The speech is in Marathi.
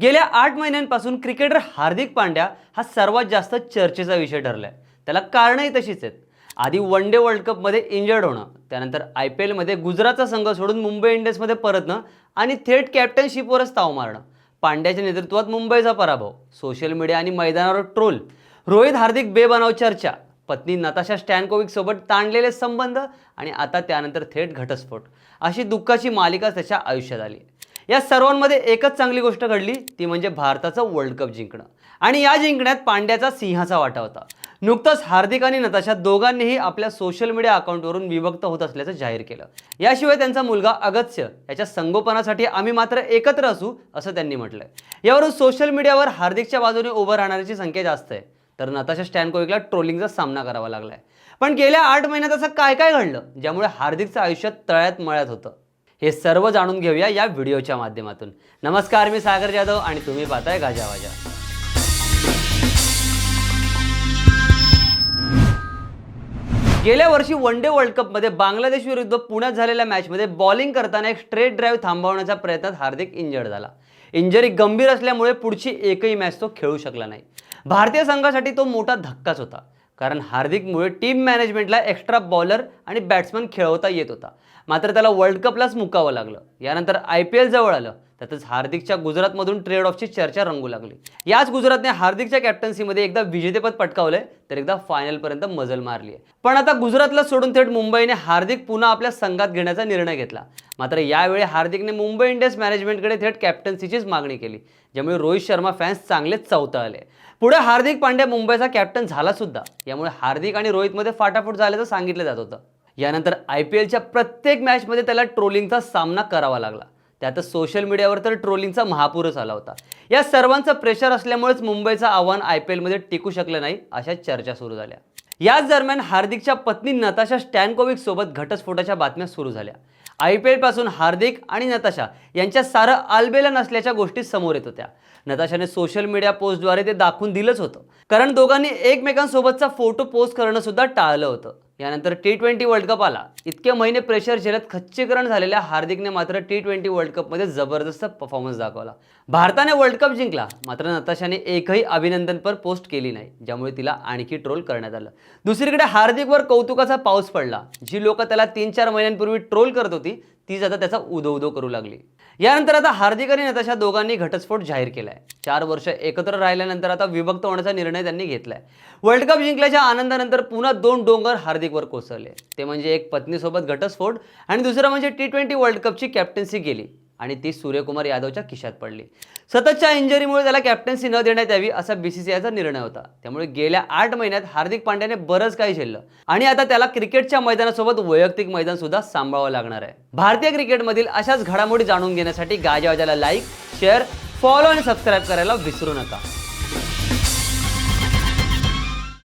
गेल्या आठ महिन्यांपासून क्रिकेटर हार्दिक पांड्या हा सर्वात जास्त चर्चेचा विषय ठरलाय. त्याला कारणंही तशीच आहेत. आधी वन डे वर्ल्ड कपमध्ये इंजर्ड होणं त्यानंतर आय पी एलमध्ये गुजरातचा संघ सोडून मुंबई इंडियन्समध्ये परतणं आणि थेट कॅप्टनशिपवरच ताव मारणं. पांड्याच्या नेतृत्वात मुंबईचा पराभव सोशल मीडिया आणि मैदानावर ट्रोल रोहित हार्दिक बेबनाव चर्चा पत्नी नताशा स्टॅनकोविक सोबत ताणलेले संबंध आणि आता त्यानंतर थेट घटस्फोट. अशी दुःखाची मालिका त्याच्या आयुष्यात आली. या सर्वांमध्ये एकच चांगली गोष्ट घडली ती म्हणजे भारताचं वर्ल्ड कप जिंकणं. आणि या जिंकण्यात पांड्याचा सिंहाचा वाटा होता. नुकतंच हार्दिक आणि नताशा दोघांनीही आपल्या सोशल मीडिया अकाउंटवरून विभक्त होत असल्याचं जाहीर केलं. याशिवाय त्यांचा मुलगा अगत्य याच्या संगोपनासाठी आम्ही मात्र एकत्र असू असं त्यांनी म्हटलंय. यावरून सोशल मीडियावर हार्दिकच्या बाजूने उभं राहणाऱ्याची संख्या जास्त आहे. तर नताशा स्टॅनकोविकला ट्रोलिंगचा सामना करावा लागलाय. पण गेल्या आठ महिन्यात असं काय काय घडलं ज्यामुळे हार्दिकचं आयुष्य तळ्यात मळ्यात होतं? हे सर्व जाणून घेऊया या व्हिडिओच्या माध्यमातून. नमस्कार मी सागर जाधव आणि तुम्ही पाहताय गाजावाजा गेल्या वर्षी वन डे वर्ल्ड कपमध्ये बांगलादेश विरुद्ध पुण्यात झालेल्या मॅचमध्ये बॉलिंग करताना एक स्ट्रेट ड्राईव्ह थांबवण्याच्या प्रयत्नात हार्दिक इंजर्ड झाला. इंजरी गंभीर असल्यामुळे पुढची एकही मॅच तो खेळू शकला नाही. भारतीय संघासाठी तो मोठा धक्काच होता. कारण हार्दिकमुळे टीम मॅनेजमेंटला एक्स्ट्रा बॉलर आणि बॅट्समन खेळवता येत होता. मात्र त्याला वर्ल्ड कपलाच मुकावं लागलं. यानंतर आय पी एल जवळ आलं. त्यातच हार्दिकच्या गुजरातमधून ट्रेड ऑफची चर्चा रंगू लागली. याच गुजरातने हार्दिकच्या कॅप्टन्सीमध्ये एकदा विजेतेपद पटकावलंय तर एकदा फायनलपर्यंत मजल मारली आहे पण आता गुजरातला सोडून थेट मुंबईने हार्दिक पुन्हा आपल्या संघात घेण्याचा निर्णय घेतला. मात्र यावेळी हार्दिकने मुंबई इंडियन्स मॅनेजमेंटकडे थेट कॅप्टन्सीचीच मागणी केली ज्यामुळे रोहित शर्मा फॅन्स चांगलेच चवताळले. पुढे हार्दिक पांड्या मुंबईचा कॅप्टन झाला सुद्धा यामुळे हार्दिक आणि रोहितमध्ये फाटाफूट झाल्याचं सांगितलं जात होतं. यानंतर आय पी एलच्या प्रत्येक मॅचमध्ये त्याला ट्रोलिंगचा सामना करावा लागला. त्यातच सोशल मीडियावर तर ट्रोलिंगचा महापूरच आला होता. या सर्वांचं प्रेशर असल्यामुळेच मुंबईचं आव्हान आय पी एलमध्ये टिकू शकलं नाही अशा चर्चा सुरू झाल्या. याच दरम्यान हार्दिकच्या पत्नी नताशा स्टॅनकोविक सोबत घटस्फोटाच्या बातम्या सुरू झाल्या. आय पी एलपासून हार्दिक आणि नताशा यांच्या सारं आलबेला नसल्याच्या गोष्टी समोर येत होत्या. नताशाने सोशल मीडिया पोस्टद्वारे ते दाखवून दिलंच होतं. कारण दोघांनी एकमेकांसोबतचा फोटो पोस्ट करणं सुद्धा टाळलं होतं. यानंतर टी ट्वेंटी वर्ल्ड कप आला. इतके महिने प्रेशर झेलत खच्चीकरण झालेल्या हार्दिकने मात्र टी ट्वेंटी वर्ल्ड कपमध्ये जबरदस्त परफॉर्मन्स दाखवला. भारताने वर्ल्ड कप जिंकला मात्र नताशाने एकही अभिनंदनपर पोस्ट केली नाही ज्यामुळे तिला आणखी ट्रोल करण्यात आलं. दुसरीकडे हार्दिकवर कौतुकाचा पाऊस पडला. जी लोक त्याला तीन चार महिन्यांपूर्वी ट्रोल करत होती तीच आता त्याचा उदो उदो करू लागली. यानंतर आता हार्दिक आणि नताशा दोघांनी घटस्फोट जाहीर केलाय. चार वर्ष एकत्र राहिल्यानंतर आता विभक्त होण्याचा निर्णय त्यांनी घेतलाय. वर्ल्ड कप जिंकल्याच्या आनंदानंतर पुन्हा दोन डोंगर हार्दिकवर कोसळले. ते म्हणजे एक पत्नीसोबत घटस्फोट आणि दुसरं म्हणजे टी ट्वेंटी वर्ल्ड कपची कॅप्टन्सी गेली आणि ती सूर्यकुमार यादवच्या खिशात पडली. सततच्या इंजरीमुळे त्याला कॅप्टन्सी न देण्यात यावी असा बीसीसीआयचा निर्णय होता. त्यामुळे गेल्या आठ महिन्यात हार्दिक पांड्याने बरंच काही झेललं. आणि आता त्याला क्रिकेटच्या मैदानासोबत वैयक्तिक मैदान सुद्धा सांभाळावं लागणार आहे. भारतीय क्रिकेटमधील अशाच घडामोडी जाणून घेण्यासाठी गाजावाजाला लाईक शेअर फॉलो आणि सबस्क्राईब करायला विसरू नका.